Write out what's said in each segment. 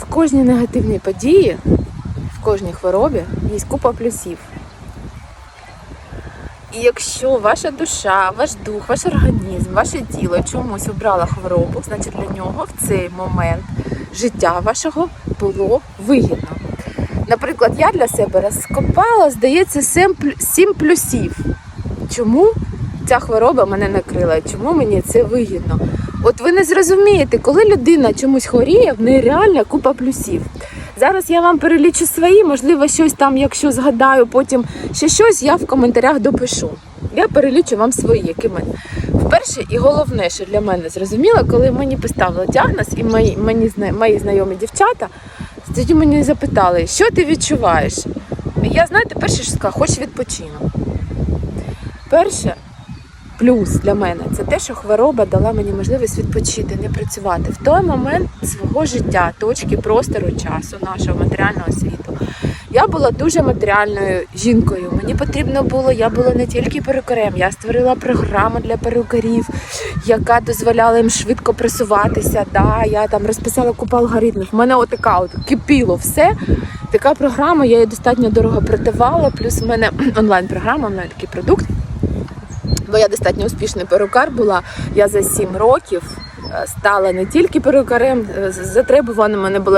в кожній негативній події, в кожній хворобі є купа плюсів. І якщо ваша душа, ваш дух, ваш організм, ваше тіло чомусь обрало хворобу, значить для нього в цей момент життя вашого було вигідно. Наприклад, я для себе розкопала, здається, сім плюсів. Чому ця хвороба мене накрила? Чому мені це вигідно? От ви не зрозумієте, коли людина чомусь хворіє, в неї реально купа плюсів. Зараз я вам перелічу свої, можливо, щось там, якщо згадаю, потім ще щось, я в коментарях допишу. Я перелічу вам свої, які мене. Вперше і головне, що для мене зрозуміло, коли мені поставили діагноз, і мої, мені, мої знайомі дівчата тоді мені запитали, що ти відчуваєш? Я, знаєте, перше що сказала, хоч відпочину. Перше, плюс для мене це те, що хвороба дала мені можливість відпочити, не працювати в той момент свого життя, точки простору, часу, нашого матеріального світу. Я була дуже матеріальною жінкою. Мені потрібно було, я була не тільки перукарем, я створила програму для перукарів, яка дозволяла їм швидко просуватися. Да, я там розписала купу алгоритмів. У мене отака от кипіло все. Така програма, я її достатньо дорого продавала. Плюс в мене онлайн-програма, в мене такий продукт. Бо я достатньо успішний перукар була. Я за 7 років е, стала не тільки перукарем, е, з- затребувано в мене був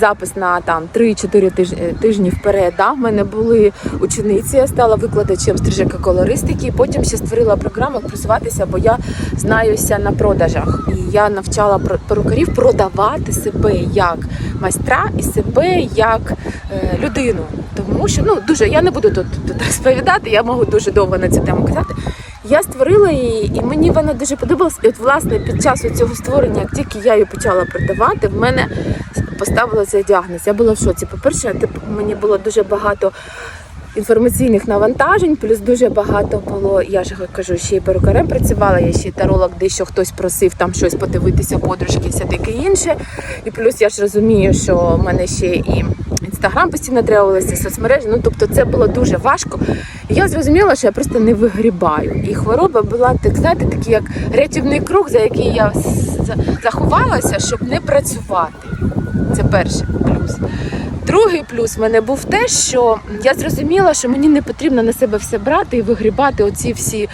запис на там 3-4 тижні, тижні вперед. Да? В мене були учениці, я стала викладачем стрижека колористики, і потім ще створила програму просуватися, бо я знаюся на продажах. І я навчала перукарів продавати себе як майстра і себе як е, людину. Тому що ну дуже я не буду тут розповідати, я можу дуже довго на цю тему казати. Я створила її, і мені вона дуже подобалась. І от власне під час цього створення, як тільки я її почала продавати, в мене поставилося діагноз. Я була в шоці. По-перше, мені було дуже багато інформаційних навантажень, плюс дуже багато було. Я ж кажу, ще й перукарем працювала, я ще й таролог, дещо хтось просив там щось подивитися, подружки, все таке інше. І плюс я ж розумію, що в мене ще і інстаграм постійно тривалися, соцмережі. Ну тобто це було дуже важко. І я зрозуміла, що я просто не вигрібаю. І хвороба була так, знаєте, такий як рятівний круг, за який я заховалася, щоб не працювати. Це перший плюс. Другий плюс в мене був те, що я зрозуміла, що мені не потрібно на себе все брати і вигрібати оці всі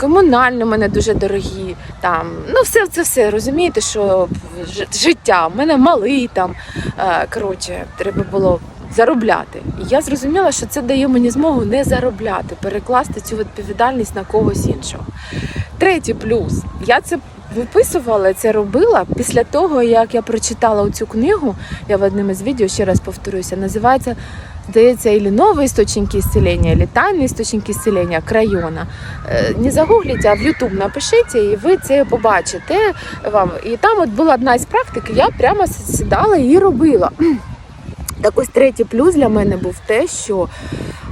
комунальні, мене дуже дорогі. Там ну все це все розумієте, що життя в мене малий там. Е, коротше, треба було заробляти. І я зрозуміла, що це дає мені змогу не заробляти, перекласти цю відповідальність на когось іншого. Третій плюс. Я це виписувала, це робила після того, як я прочитала цю книгу. Я в одному із відео ще раз повторюся, називається. Здається, или новые источники исцеления, или тайные источники исцеления крайона. Е, Не загугліть, а в YouTube напишіть, і ви це побачите. Вам. І там от була одна із практик, я прямо сідала і робила. Так ось третій плюс для мене був те, що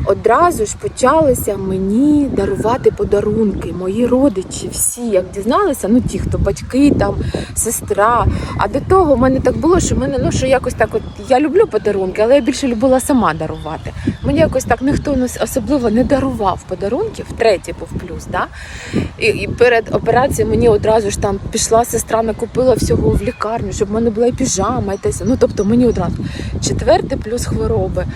одразу ж почалися мені дарувати подарунки. Мої родичі, всі, як дізналися, ну ті, хто батьки, там, сестра. А до того в мене так було, що мене ну що якось так, от я люблю подарунки, але я більше любила сама дарувати. Мені якось так ніхто особливо не дарував подарунків. Третій був плюс. Да? І, і перед операцією мені одразу ж там пішла сестра, накупила всього в лікарню, щоб в мене була і піжама, і те. Ну тобто мені одразу. Четвертий плюс хвороби.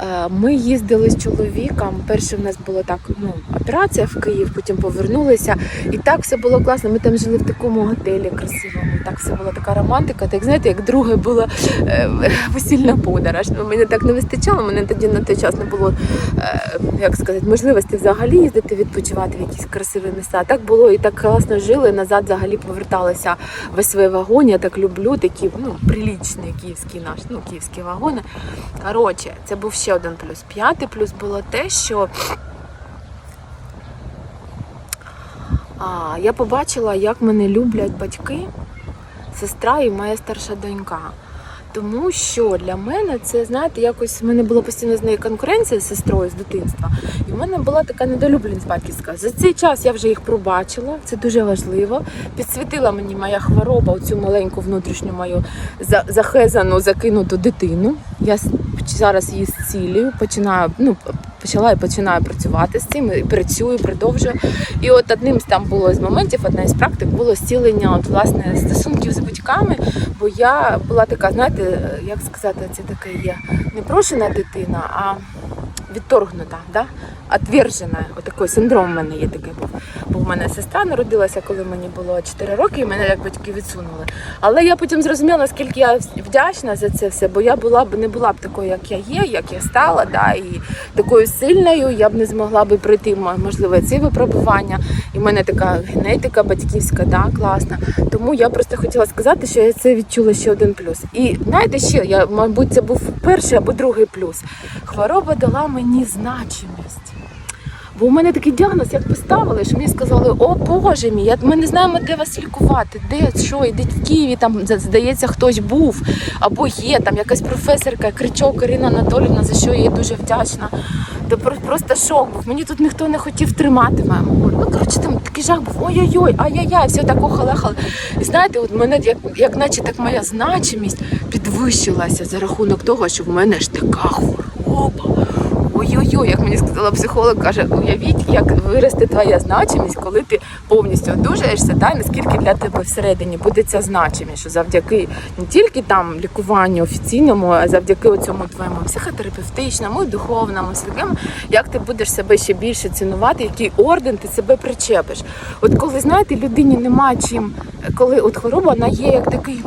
Е, Ми їздили з чоловіком. Перше в нас було так, ну, операція в Київ, потім повернулися. І так все було класно. Ми там жили в такому готелі красивому. Так все була така романтика. Так знаєте, як друге була е, весільна подорож. Ну, мені так не вистачало. Мене тоді на той час не було е, як сказати, можливості взагалі їздити відпочивати в якісь красиві місця. Так було і так класно жили. Назад взагалі поверталися в СВ вагон. Я так люблю такі ну прилічні київські наш, ну київські вагони. Коротше, це був ще один плюс. П'ятий плюс було те, що а, я побачила, як мене люблять батьки, сестра і моя старша донька. Тому що для мене це, знаєте, якось в мене була постійно з нею конкуренція з сестрою з дитинства. І в мене була така недолюбленість батьківська. За цей час я вже їх пробачила, це дуже важливо. Підсвітила мені моя хвороба, оцю маленьку внутрішню мою за- захезану, закинуту дитину. Я зараз її зцілюю, починаю, ну, почала і починаю працювати з цим, і працюю, продовжую. І от одним з там було з моментів, одна із практик було зцілення от, власне стосунків з батьками. Бо я була така, знаєте, як сказати, це таке є непрошена дитина, а відторгнута, да? отвержена. Отакий синдром в мене є такий. Бо в мене сестра народилася, коли мені було 4 роки, і мене як батьки відсунули. Але я потім зрозуміла, наскільки я вдячна за це все, бо я була б не була б такою, як я є, як я стала, да, і такою сильною, я б не змогла би пройти можливо ці випробування. І в мене така генетика батьківська, да, класна. Тому я просто хотіла сказати, що я це відчула ще один плюс. І знаєте, ще я, мабуть, це був перший або другий плюс. Хвороба дала мені значимість. Бо у мене такий діагноз, як поставили, що мені сказали, о Боже мій, ми не знаємо, де вас лікувати, де що, ідіть в Києві, там здається, хтось був або є там якась професорка, Кричок Ірина Анатолівна, за що я їй дуже вдячна. Та просто шок був. Мені тут ніхто не хотів тримати мене. Ну коротше, там такий жах був. Ой-ой-ой, ай-яй-яй, все так охалехали. І знаєте, от мене як, як наче так моя значимість підвищилася за рахунок того, що в мене ж така хвороба. Ой-ой-ой, як мені сказала психолог, каже, уявіть, як виросте твоя значимість, коли ти повністю одужаєшся, та наскільки для тебе всередині буде ця значимість, що завдяки не тільки там лікуванню офіційному, а завдяки цьому твоєму психотерапевтичному, духовному, святому, як ти будеш себе ще більше цінувати, який орден ти себе причепиш. От коли знаєте, людині нема чим, коли от хвороба вона є як такий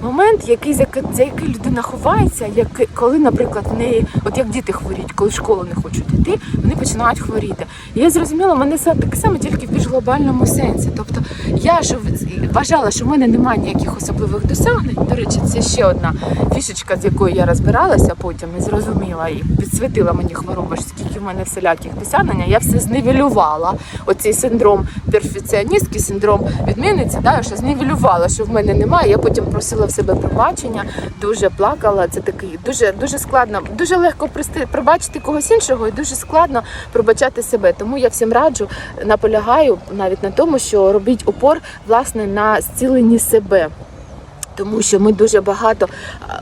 момент, який за, за який людина ховається, як коли, наприклад, в неї, от як діти хворіють, коли в школу не хочуть йти, вони починають хворіти. І я зрозуміла, мене це таке саме тільки в більш глобальному сенсі. Тобто я ж вважала, що в мене немає ніяких особливих досягнень. До речі, це ще одна фішечка, з якою я розбиралася потім і зрозуміла і підсвітила мені хвороба, скільки в мене всіляких досягнень. Я все зневелювала. Оцей синдром перфекціоністки, синдром відмінниці, да, що зневелювала, що в мене немає. Я потім просила в себе пробачення, дуже плакала. Це такий дуже дуже складно, дуже легко пробачити когось іншого, і дуже складно пробачати себе. Тому я всім раджу, наполягаю навіть на тому, що робіть опор власне на зцілені себе. Тому що ми дуже багато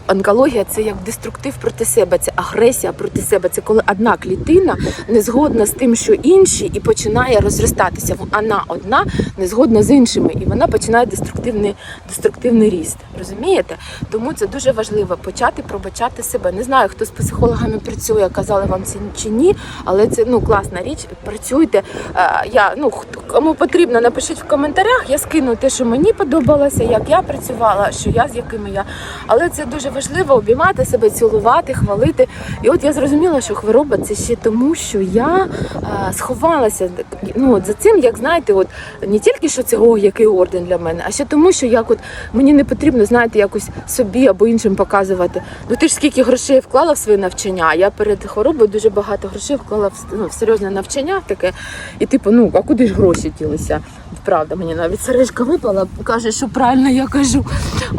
онкологія це як деструктив проти себе, це агресія проти себе. Це коли одна клітина не згодна з тим, що інші, і починає розростатися. Вона одна не згодна з іншими, і вона починає деструктивний, деструктивний ріст. Розумієте? Тому це дуже важливо почати пробачати себе. Не знаю, хто з психологами працює, казали вам це чи ні, але це ну класна річ. Працюйте. Е, Я ну кому потрібно, напишіть в коментарях. Я скину те, що мені подобалося, як я працювала, що я з якими я. Але це дуже важливо обіймати себе, цілувати, хвалити. І от я зрозуміла, що хвороба це ще тому, що я а, сховалася. Ну от за цим, як знаєте, от не тільки що це о, який орден для мене, а ще тому, що як от мені не потрібно, знаєте, якось собі або іншим показувати. Ну ти ж скільки грошей вклала в своє навчання. Я перед хворобою дуже багато грошей вклала в, ну, в серйозне навчання таке. І типу, ну а куди ж гроші ділися? Правда, мені навіть сережка випала, каже, що правильно я кажу.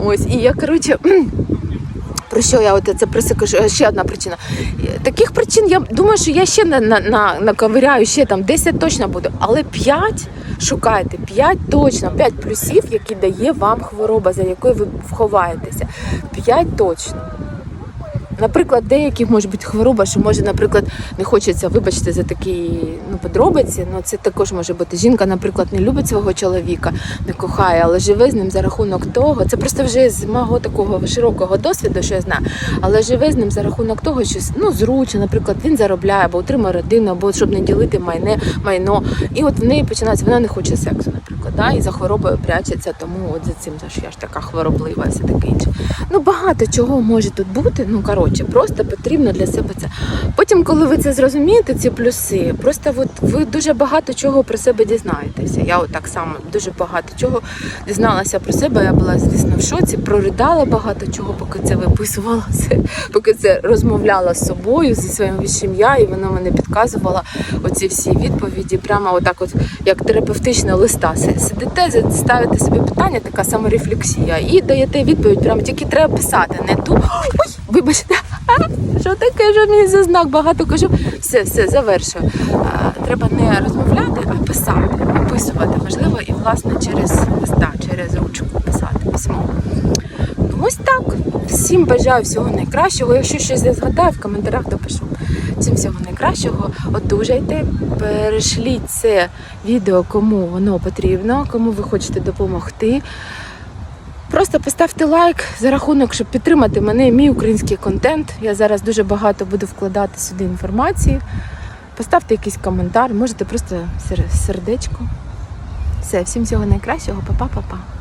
Ось, і я коротше. Про що я от це кажу? Ще одна причина. Таких причин я думаю, що я ще на, на, на, наковиряю, ще там 10 точно буду, але 5 шукайте, 5 точно, 5 плюсів, які дає вам хвороба, за якою ви ховаєтеся. 5 точно. Наприклад, деяких може бути хвороба, що може, наприклад, не хочеться, вибачте, за такі ну, подробиці. Ну це також може бути. Жінка, наприклад, не любить свого чоловіка, не кохає, але живе з ним за рахунок того. Це просто вже з мого такого широкого досвіду, що я знаю. Але живе з ним за рахунок того, що ну зручно, наприклад, він заробляє або отримує родину, або щоб не ділити майне, майно. І от в неї починається, вона не хоче сексу, да? і за хворобою прячеться, тому от за цим що я ж така хвороблива все таке інше. Ну багато чого може тут бути. Ну коротше, просто потрібно для себе це. Потім, коли ви це зрозумієте, ці плюси, просто от ви дуже багато чого про себе дізнаєтеся. Я от так само дуже багато чого дізналася про себе. Я була, звісно, в шоці, проридала багато чого, поки це виписувала, поки це розмовляла з собою, зі своїм вищим я, і воно мене підказувало оці всі відповіді. Прямо отак, от як терапевтична листа. Си- Сидите, ставите собі питання, така саморефлексія, і даєте відповідь. Прямо тільки треба писати, не ту. Ой, вибачте. Що таке, що мені за знак багато кажу. Все, все, завершую. Треба не розмовляти, а писати, описувати. Можливо, і власне через листа, через ручку писати письмо. Ось так. Всім бажаю всього найкращого. Якщо щось я згадаю, в коментарях допишу. Всім всього найкращого. Одужайте, перешліть це відео, кому воно потрібно, кому ви хочете допомогти. Просто поставте лайк за рахунок, щоб підтримати мене, мій український контент. Я зараз дуже багато буду вкладати сюди інформації. Поставте якийсь коментар, можете просто сердечко. Все, всім всього найкращого, па-па-па-па.